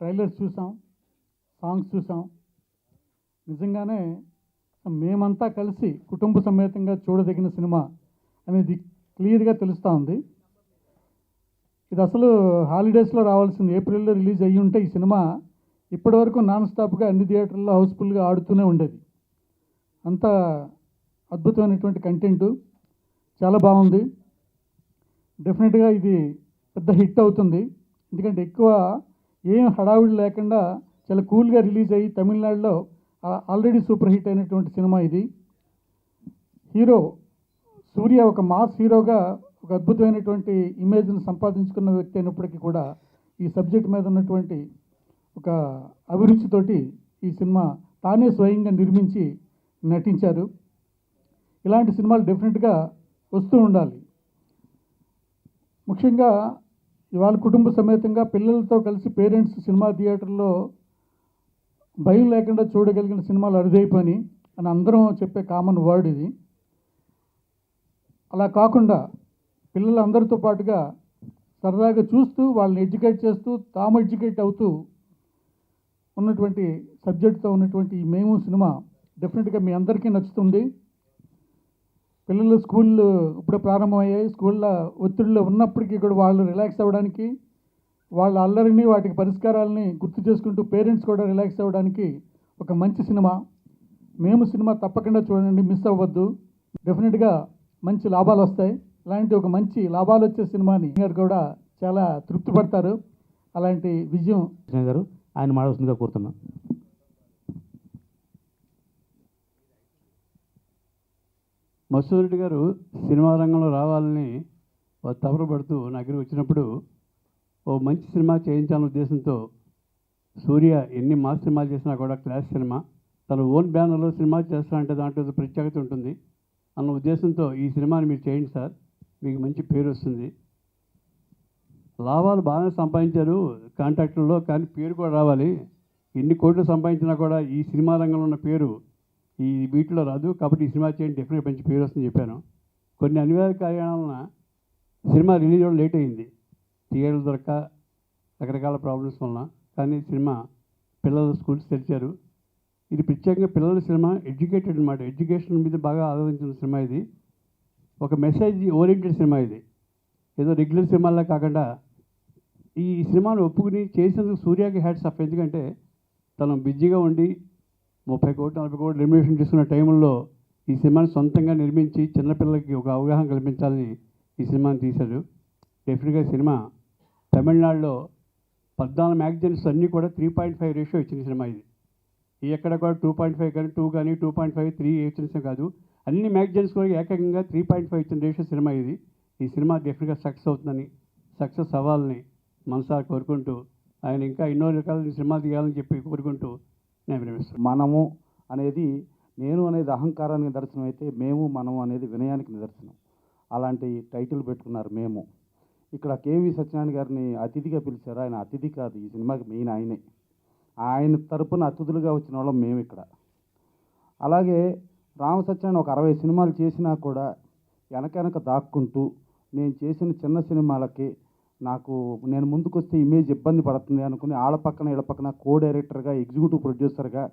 Trailers చూసాం songs చూసాం. నిజంగానే మేమంతా కలిసి కుటుంబ సమేతంగా చూడదగిన సినిమా అనేది క్లియర్గా తెలుస్తూ ఉంది. ఇది అసలు హాలిడేస్లో రావాల్సింది ఏప్రిల్లో రిలీజ్ అయ్యి ఉంటే ఈ సినిమా ఇప్పటివరకు నాన్ స్టాప్గా అన్ని థియేటర్లో హౌస్ఫుల్గా ఆడుతూనే ఉండేది. అంత అద్భుతమైనటువంటి కంటెంట్. చాలా బాగుంది. డెఫినెట్గా ఇది పెద్ద హిట్ అవుతుంది. ఎందుకంటే ఎక్కువ ఏం హడావిడి లేకుండా చాలా కూల్గా రిలీజ్ అయ్యి తమిళనాడులో ఆల్రెడీ సూపర్ హిట్ అయినటువంటి సినిమా ఇది. హీరో సూర్య ఒక మాస్ హీరోగా ఒక అద్భుతమైనటువంటి ఇమేజ్ని సంపాదించుకున్న వ్యక్తి అయినప్పటికీ కూడా ఈ సబ్జెక్ట్ మీద ఉన్నటువంటి ఒక అభిరుచితోటి ఈ సినిమా తానే స్వయంగా నిర్మించి నటించారు. ఇలాంటి సినిమాలు డెఫినెట్గా వస్తూ ఉండాలి. ముఖ్యంగా ఇవాళ కుటుంబ సమేతంగా పిల్లలతో కలిసి పేరెంట్స్ సినిమా థియేటర్లో భయం లేకుండా చూడగలిగిన సినిమాలు అరుదైపోయి అని అందరం చెప్పే కామన్ వర్డ్ ఇది. అలా కాకుండా పిల్లలందరితో పాటుగా సరదాగా చూస్తూ వాళ్ళని ఎడ్యుకేట్ చేస్తూ తాము ఎడ్యుకేట్ అవుతూ ఉన్నటువంటి సబ్జెక్ట్తో ఉన్నటువంటి ఈ మేము సినిమా డెఫినెట్గా మీ అందరికీ నచ్చుతుంది. పిల్లలు స్కూళ్ళు ఇప్పుడే ప్రారంభమయ్యాయి. స్కూల్లో ఒత్తిడిలో ఉన్నప్పటికీ కూడా వాళ్ళు రిలాక్స్ అవ్వడానికి వాళ్ళ అల్లరిని వాటికి పరిష్కారాలని గుర్తు చేసుకుంటూ పేరెంట్స్ కూడా రిలాక్స్ అవ్వడానికి ఒక మంచి సినిమా. మేము సినిమా తప్పకుండా చూడండి మిస్ అవ్వద్దు. డెఫినెట్గా మంచి లాభాలు వస్తాయి. అలాంటి ఒక మంచి లాభాలు వచ్చే సినిమాని గారు కూడా చాలా తృప్తి పడతారు అలాంటి విజయం గారు ఆయన మాడవలసిందిగా కోరుతున్నాం. మసూరెడ్డి గారు సినిమా రంగంలో రావాలని ఓ నా దగ్గరికి వచ్చినప్పుడు ఓ మంచి సినిమా చేయించాలనే ఉద్దేశంతో సూర్య ఎన్ని మాస్ సినిమాలు చేసినా కూడా క్లాస్ సినిమా తన ఓన్ బ్యానర్లో సినిమా చేస్తానంటే దాంట్లో ప్రత్యేకత ఉంటుంది అన్న ఉద్దేశంతో ఈ సినిమాని మీరు చేయండి సార్ మీకు మంచి పేరు వస్తుంది. లాభాలు బాగానే సంపాదించారు కాంట్రాక్టుల్లో కానీ పేరు కూడా రావాలి. ఎన్ని కోట్లు సంపాదించినా కూడా ఈ సినిమా రంగంలో ఉన్న పేరు ఈ వీటిలో రాదు. కాబట్టి ఈ సినిమా చేయండి. డెఫినెట్ మంచి పేరు వస్తుందని చెప్పాను. కొన్ని అనివార్య కార్యాలన సినిమా రిలీజ్ అవ్వడం లేట్ అయింది. థియేటర్లు దొరక రకరకాల ప్రాబ్లమ్స్ వలన. కానీ సినిమా పిల్లలు స్కూల్స్ తెరిచారు. ఇది ప్రత్యేకంగా పిల్లల సినిమా ఎడ్యుకేటెడ్ అనమాట ఎడ్యుకేషన్ మీద బాగా ఆలోచించిన సినిమా ఇది. ఒక మెసేజ్ ఓరియంటెడ్ సినిమా ఇది. ఏదో రెగ్యులర్ సినిమాలా కాకుండా ఈ సినిమాను ఒప్పుకుని చేసినందుకు సూర్యకి హ్యాట్స్ ఆఫ్. ఎందుకంటే తను బిజీగా ఉండి ముప్పై కోట్లు నలభై కోట్లు రెమ్యునేషన్ తీసుకున్న టైంలో ఈ సినిమాని సొంతంగా నిర్మించి చిన్నపిల్లలకి ఒక అవగాహన కల్పించాలని ఈ సినిమాని తీశాడు డెఫినెట్గా సినిమా తమిళనాడులో పద్నాలుగు మ్యాగజైన్స్ అన్నీ కూడా త్రీ పాయింట్ ఫైవ్ రేషియో ఇచ్చిన సినిమా ఇది. ఈ ఎక్కడ కూడా టూ పాయింట్ ఫైవ్ కానీ టూ కానీ టూ పాయింట్ ఫైవ్ త్రీ ఇచ్చిన కాదు. అన్ని మ్యాగజైన్స్ కూడా ఏకంగా త్రీ పాయింట్ ఫైవ్ ఇచ్చిన రేషియో సినిమా ఇది. ఈ సినిమా డెఫినెట్గా సక్సెస్ అవుతుందని సక్సెస్ అవ్వాలని మనసారి కోరుకుంటూ ఆయన ఇంకా ఎన్నో రకాల సినిమాలు తీయాలని చెప్పి కోరుకుంటూ నేను వినిపిస్తాను మనము అనేది నేను అనేది అహంకారానికి నిదర్శనం అయితే మేము మనము అనేది వినయానికి నిదర్శనం. అలాంటి టైటిల్ పెట్టుకున్నారు మేము. ఇక్కడ కేవీ సత్యనారాయణ గారిని అతిథిగా పిలిచారు. ఆయన అతిథి కాదు ఈ సినిమాకి మెయిన్ ఆయనే. ఆయన తరపున అతిథులుగా వచ్చిన వాళ్ళం మేము ఇక్కడ. అలాగే రామ సత్యనారాయణ ఒక అరవై సినిమాలు చేసినా కూడా వెనక వెనక దాక్కుంటూ నేను చేసిన చిన్న సినిమాలకి నాకు నేను ముందుకొస్తే ఇమేజ్ ఇబ్బంది పడుతుంది అనుకుని ఆళ్ళ పక్కన ఈళ్ళ పక్కన కో డైరెక్టర్గా ఎగ్జిక్యూటివ్ ప్రొడ్యూసర్గా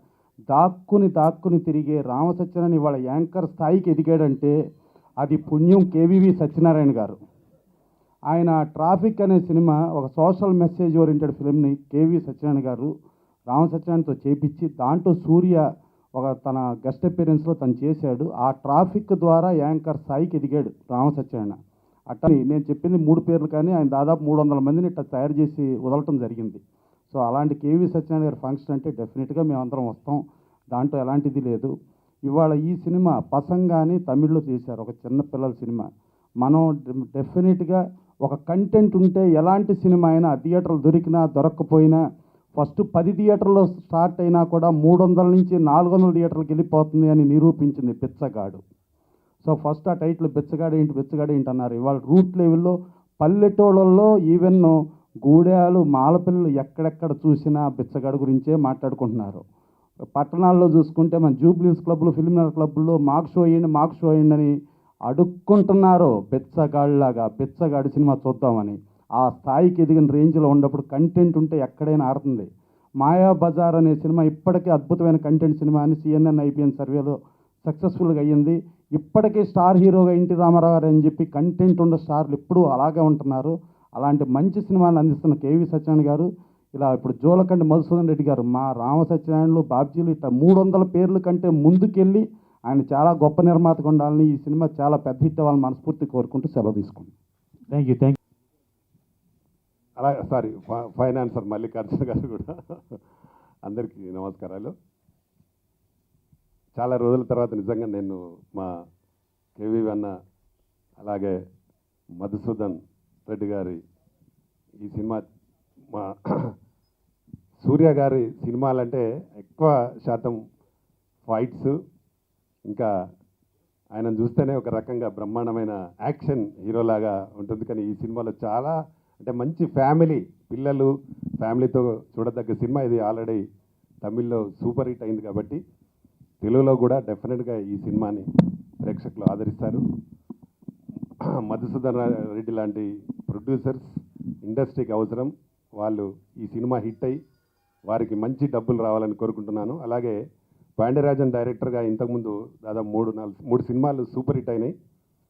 దాక్కుని దాక్కుని తిరిగే రామ సత్యనారాయణ ఇవాళ యాంకర్ స్థాయికి ఎదిగాడంటే అది పుణ్యం కేవీవి సత్యనారాయణ గారు. ఆయన ట్రాఫిక్ అనే సినిమా ఒక సోషల్ మెసేజ్ ఓరియంటెడ్ ఫిల్మ్ని కేవీ సత్యనారాయణ గారు రామ సత్యనారాయణతో చేపించి దాంట్లో సూర్య ఒక తన గెస్ట్ అపీరెన్స్లో తను చేశాడు. ఆ ట్రాఫిక్ ద్వారా యాంకర్ స్థాయికి ఎదిగాడు రామ సత్యనారాయణ అట్లా నేను చెప్పింది మూడు పేర్లు కానీ ఆయన దాదాపు మూడు వందల మందిని ఇట్లా తయారు చేసి వదలటం జరిగింది. సో అలాంటి కేవీ సత్యనారాయణ గారి ఫంక్షన్ అంటే డెఫినెట్గా మేమందరం వస్తాం. దాంట్లో ఎలాంటిది లేదు. ఇవాళ ఈ సినిమా పసంగాని తమిళ్ళో చేశారు ఒక చిన్న పిల్లల సినిమా. మనం డెఫినెట్గా ఒక కంటెంట్ ఉంటే ఎలాంటి సినిమా అయినా థియేటర్లు దొరికినా దొరక్కపోయినా ఫస్ట్ పది థియేటర్లో స్టార్ట్ అయినా కూడా మూడు వందల నుంచి నాలుగు వందల థియేటర్లకు వెళ్ళిపోతుంది అని నిరూపించింది పిచ్చగాడు. సో ఫస్ట్ ఆ టైటిల్ బిచ్చగాడు ఏంటి బిచ్చగాడు ఏంటి అన్నారు. ఇవాళ రూట్ లెవెల్లో పల్లెటూళ్ళల్లో ఈవెన్ గూడాలు మాలపిల్లలు ఎక్కడెక్కడ చూసినా బిచ్చగాడు గురించే మాట్లాడుకుంటున్నారు. పట్టణాల్లో చూసుకుంటే మన జూబ్లీస్ క్లబ్లు ఫిల్మినర్ క్లబ్లో మాకు షో అయ్యండి మాకు షో అయ్యండి అని అడుక్కుంటున్నారు. బిచ్చగాళ్ళలాగా బిచ్చగాడి సినిమా చూద్దామని. ఆ స్థాయికి ఎదిగిన రేంజ్లో ఉన్నప్పుడు కంటెంట్ ఉంటే ఎక్కడైనా ఆడుతుంది మాయా బజార్ అనే సినిమా ఇప్పటికే అద్భుతమైన కంటెంట్ సినిమా అని సిఎన్ఎన్ ఐపీఎన్ సర్వేలో సక్సెస్ఫుల్గా అయ్యింది. ఇప్పటికే స్టార్ హీరోగా ఎన్టీ రామారావు గారు అని చెప్పి కంటెంట్ ఉన్న స్టార్లు ఎప్పుడూ అలాగే ఉంటున్నారు. అలాంటి మంచి సినిమాలు అందిస్తున్న కేవీ సత్యనారాయణ గారు ఇలా ఇప్పుడు జోలకండి మధుసూదన్ రెడ్డి గారు మా రామ సత్యనారాయణలు బాబ్జీలు ఇట్లా మూడు వందల పేర్ల కంటే ముందుకెళ్ళి ఆయన చాలా గొప్ప నిర్మాతగా ఉండాలని ఈ సినిమా చాలా పెద్ద హిట్ అవ్వాలని మనస్ఫూర్తి కోరుకుంటూ సెలవు తీసుకుంటాం థ్యాంక్ యూ థ్యాంక్ అలాగే సారీ ఫ- ఫైనాన్సర్ మల్లికార్జున గారు కూడా అందరికీ నమస్కారాలు. చాలా రోజుల తర్వాత నిజంగా నేను మా కేవీ అన్న అలాగే మధుసూదన్ రెడ్డి గారి ఈ సినిమా మా సూర్య గారి సినిమాలంటే ఎక్కువ శాతం ఫైట్స్. ఇంకా ఆయన చూస్తేనే ఒక రకంగా బ్రహ్మాండమైన యాక్షన్ హీరోలాగా ఉంటుంది. కానీ ఈ సినిమాలో చాలా అంటే మంచి ఫ్యామిలీ పిల్లలు ఫ్యామిలీతో చూడదగ్గ సినిమా ఇది ఆల్రెడీ తమిళ్ళో సూపర్ హిట్ అయింది కాబట్టి తెలుగులో కూడా డెఫినెట్గా ఈ సినిమాని ప్రేక్షకులు ఆదరిస్తారు. మధుసూదన్ రెడ్డి లాంటి ప్రొడ్యూసర్స్ ఇండస్ట్రీకి అవసరం. వాళ్ళు ఈ సినిమా హిట్ అయ్యి వారికి మంచి డబ్బులు రావాలని కోరుకుంటున్నాను. అలాగే పాండ్యరాజన్ డైరెక్టర్గా ఇంతకుముందు దాదాపు మూడు నాలుగు మూడు సినిమాలు సూపర్ హిట్ అయినాయి.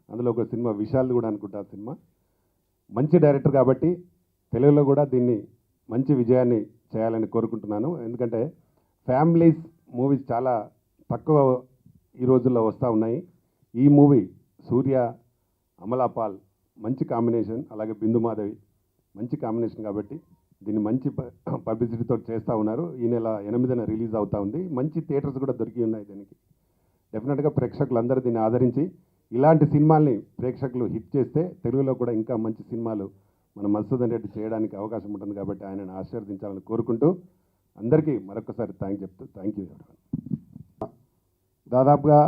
అందులో ఒక సినిమా విశాల్ కూడా అనుకుంటా సినిమా. మంచి డైరెక్టర్ కాబట్టి తెలుగులో కూడా దీన్ని మంచి విజయాన్ని చేయాలని కోరుకుంటున్నాను. ఎందుకంటే ఫ్యామిలీస్ మూవీస్ చాలా తక్కువ ఈ రోజుల్లో వస్తూ ఉన్నాయి. ఈ మూవీ సూర్య అమలాపాల్ మంచి కాంబినేషన్ అలాగే బిందు మాధవి మంచి కాంబినేషన్ కాబట్టి దీన్ని మంచి పబ్లిసిటీతో చేస్తూ ఉన్నారు. ఈ నెల ఎనిమిదిన రిలీజ్ అవుతూ ఉంది. మంచి థియేటర్స్ కూడా దొరికి ఉన్నాయి దీనికి. డెఫినెట్గా ప్రేక్షకులందరూ దీన్ని ఆదరించి ఇలాంటి సినిమాల్ని ప్రేక్షకులు హిట్ చేస్తే తెలుగులో కూడా ఇంకా మంచి సినిమాలు మన మధుసూదన్ రెడ్డి చేయడానికి అవకాశం ఉంటుంది కాబట్టి ఆయనను ఆశీర్వదించాలని కోరుకుంటూ అందరికీ మరొకసారి థ్యాంక్ చెప్తూ థ్యాంక్ యూ దాదాపుగా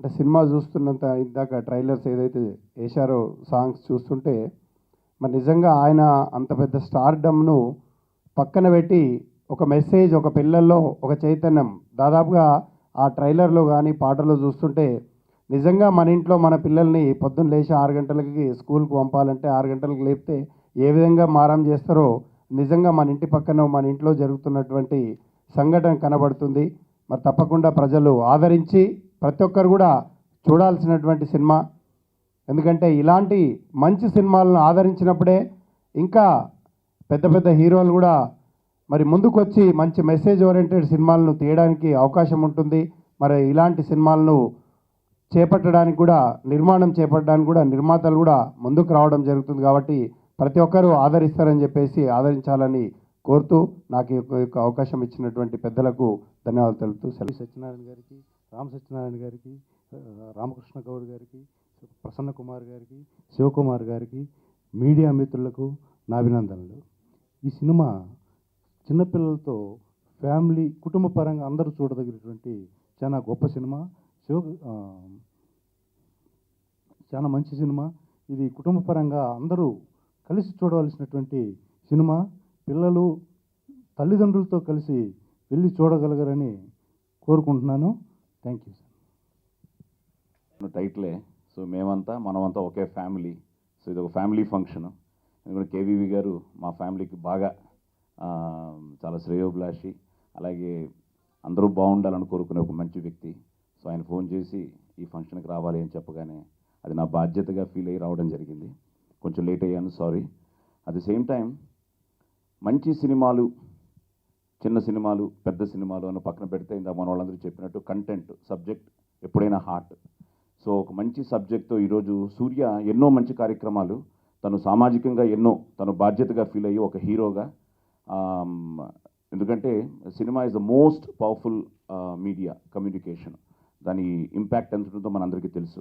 అంటే సినిమా చూస్తున్నంత ఇందాక ట్రైలర్స్ ఏదైతే వేశారో సాంగ్స్ చూస్తుంటే మరి నిజంగా ఆయన అంత పెద్ద స్టార్డమ్ను పక్కన పెట్టి ఒక మెసేజ్ ఒక పిల్లల్లో ఒక చైతన్యం దాదాపుగా ఆ ట్రైలర్లో కానీ పాటలో చూస్తుంటే నిజంగా మన ఇంట్లో మన పిల్లల్ని పొద్దున్న లేచి ఆరు గంటలకి స్కూల్కి పంపాలంటే ఆరు గంటలకు లేపితే ఏ విధంగా మారం చేస్తారో నిజంగా మన ఇంటి పక్కన మన ఇంట్లో జరుగుతున్నటువంటి సంఘటన కనబడుతుంది. మరి తప్పకుండా ప్రజలు ఆదరించి ప్రతి ఒక్కరు కూడా చూడాల్సినటువంటి సినిమా. ఎందుకంటే ఇలాంటి మంచి సినిమాలను ఆదరించినప్పుడే ఇంకా పెద్ద పెద్ద హీరోలు కూడా మరి ముందుకు వచ్చి మంచి మెసేజ్ ఓరియంటెడ్ సినిమాలను తీయడానికి అవకాశం ఉంటుంది. మరి ఇలాంటి సినిమాలను చేపట్టడానికి కూడా నిర్మాణం చేపట్టడానికి కూడా నిర్మాతలు కూడా ముందుకు రావడం జరుగుతుంది కాబట్టి ప్రతి ఒక్కరూ ఆదరిస్తారని చెప్పేసి ఆదరించాలని కోరుతూ నాకు యొక్క- యొక్క అవకాశం ఇచ్చినటువంటి పెద్దలకు ధన్యవాదాలు తెలుపుతూ సెలవు. సత్యనారాయణ గారికి రామ సత్యనారాయణ గారికి రామకృష్ణ గౌడ్ గారికి ప్రసన్న కుమార్ గారికి శివకుమార్ గారికి మీడియా మిత్రులకు నా అభినందనలు. ఈ సినిమా చిన్నపిల్లలతో ఫ్యామిలీ కుటుంబ పరంగా అందరూ చూడదగినటువంటి చాలా గొప్ప సినిమా. శివ చాలా మంచి సినిమా. ఇది కుటుంబ పరంగా అందరూ కలిసి చూడవలసినటువంటి సినిమా. పిల్లలు తల్లిదండ్రులతో కలిసి వెళ్ళి చూడగలగరని కోరుకుంటున్నాను. థ్యాంక్ యూ సార్ టైటిలే. సో మేమంతా మనమంతా ఒకే ఫ్యామిలీ. సో ఇది ఒక ఫ్యామిలీ ఫంక్షన్. ఎందుకంటే కేవీవి గారు మా ఫ్యామిలీకి బాగా చాలా శ్రేయోభిలాషి. అలాగే అందరూ బాగుండాలని కోరుకునే ఒక మంచి వ్యక్తి. సో ఆయన ఫోన్ చేసి ఈ ఫంక్షన్కి రావాలి అని చెప్పగానే అది నా బాధ్యతగా ఫీల్ అయ్యి రావడం జరిగింది. కొంచెం లేట్ అయ్యాను sorry. At the same time మంచి సినిమాలు చిన్న సినిమాలు పెద్ద సినిమాలు అని పక్కన పెడితే ఇందాక మన వాళ్ళందరూ చెప్పినట్టు కంటెంట్ సబ్జెక్ట్ ఎప్పుడైనా హార్ట్ సో ఒక మంచి సబ్జెక్ట్తో ఈరోజు సూర్య ఎన్నో మంచి కార్యక్రమాలు తను సామాజికంగా ఎన్నో తను బాధ్యతగా ఫీల్ అయ్యి ఒక హీరోగా ఎందుకంటే cinema is the most powerful media communication దాని ఇంపాక్ట్ ఎంత ఉంటుందో మనందరికీ తెలుసు.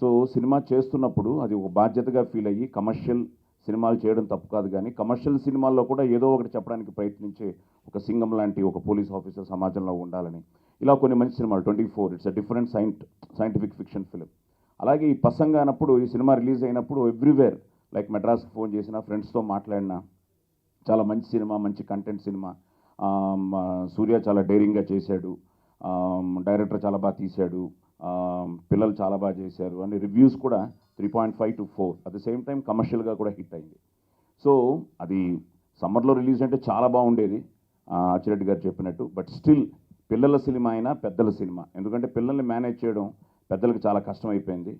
సో సినిమా చేస్తున్నప్పుడు అది ఒక బాధ్యతగా ఫీల్ అయ్యి కమర్షియల్ సినిమాలు చేయడం తప్పు కాదు కానీ కమర్షియల్ సినిమాల్లో కూడా ఏదో ఒకటి చెప్పడానికి ప్రయత్నించే ఒక సింగం లాంటి ఒక పోలీస్ ఆఫీసర్ సమాజంలో ఉండాలని. ఇలా కొన్ని మంచి సినిమాలు twenty four it's a different saint scientific fiction film అలాగే ఈ ప్రసంగ అన్నప్పుడు ఈ సినిమా రిలీజ్ అయినప్పుడు ఎవ్రీవేర్ లైక్ మెడ్రాస్కి ఫోన్ చేసిన ఫ్రెండ్స్తో మాట్లాడినా చాలా మంచి సినిమా మంచి కంటెంట్ సినిమా. సూర్య చాలా డైరింగ్గా చేశాడు. డైరెక్టర్ చాలా బాగా తీశాడు. పిల్లలు చాలా బాగా చేశారు. అని రివ్యూస్ కూడా three point five to four. At the same time కమర్షియల్గా కూడా హిట్ అయింది. సో అది సమ్మర్లో రిలీజ్ అంటే చాలా బాగుండేది. అచ్చిరెడ్డి గారు చెప్పినట్టు. బట్ స్టిల్ పిల్లల సినిమా అయినా పెద్దల సినిమా. ఎందుకంటే పిల్లల్ని మేనేజ్ చేయడం పెద్దలకు చాలా కష్టం అయిపోయింది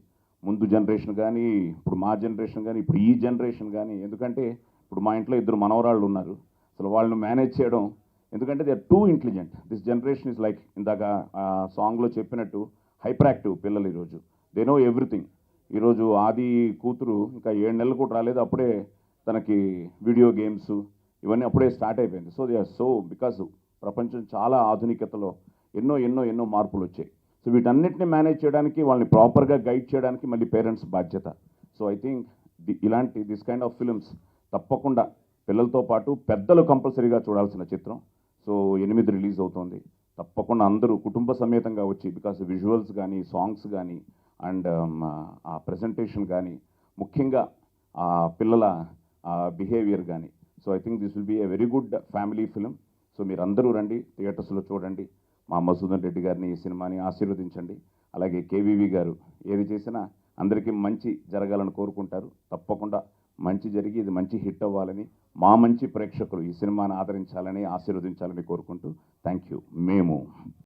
ముందు జనరేషన్ కానీ ఇప్పుడు మా జనరేషన్ కానీ ఇప్పుడు ఈ జనరేషన్ కానీ ఎందుకంటే ఇప్పుడు మా ఇంట్లో ఇద్దరు మనవరాళ్ళు ఉన్నారు. అసలు వాళ్ళని మేనేజ్ చేయడం ఎందుకంటే they are too intelligent this generation is like ఇందాక సాంగ్లో చెప్పినట్టు హైపర్ యాక్టివ్ పిల్లలు ఈరోజు. దే నో ఎవ్రీథింగ్ ఈరోజు ఆది కూతురు ఇంకా ఏడు నెలలు కూడా రాలేదు. అప్పుడే తనకి వీడియో గేమ్స్ ఇవన్నీ అప్పుడే స్టార్ట్ అయిపోయింది. So they are so because ప్రపంచం చాలా ఆధునికతలో ఎన్నో ఎన్నో ఎన్నో మార్పులు వచ్చాయి. సో వీటన్నిటిని మేనేజ్ చేయడానికి వాళ్ళని ప్రాపర్గా గైడ్ చేయడానికి మళ్ళీ పేరెంట్స్ బాధ్యత. సో ఐ థింక్ ఇలాంటి దిస్ కైండ్ ఆఫ్ ఫిల్మ్స్ తప్పకుండా పిల్లలతో పాటు పెద్దలు కంపల్సరీగా చూడాల్సిన చిత్రం. సో ఎనిమిది రిలీజ్ అవుతోంది. తప్పకుండా అందరూ కుటుంబ సమేతంగా వచ్చి బికాస్ విజువల్స్ కానీ సాంగ్స్ కానీ అండ్ um, ఆ ప్రజెంటేషన్ కానీ ముఖ్యంగా ఆ పిల్లల బిహేవియర్ కానీ. So I think this will be a very good family film. So మీరు అందరూ రండి థియేటర్స్లో చూడండి. మా మసూదన్ రెడ్డి గారిని ఈ సినిమాని ఆశీర్వదించండి. అలాగే కేవీవి గారు ఏది చేసినా అందరికీ మంచి జరగాలని కోరుకుంటారు. తప్పకుండా మంచి జరిగి ఇది మంచి హిట్ అవ్వాలని మా మంచి ప్రేక్షకులు ఈ సినిమాను ఆదరించాలని ఆశీర్వదించాలని కోరుకుంటూ థ్యాంక్ యూ. మేము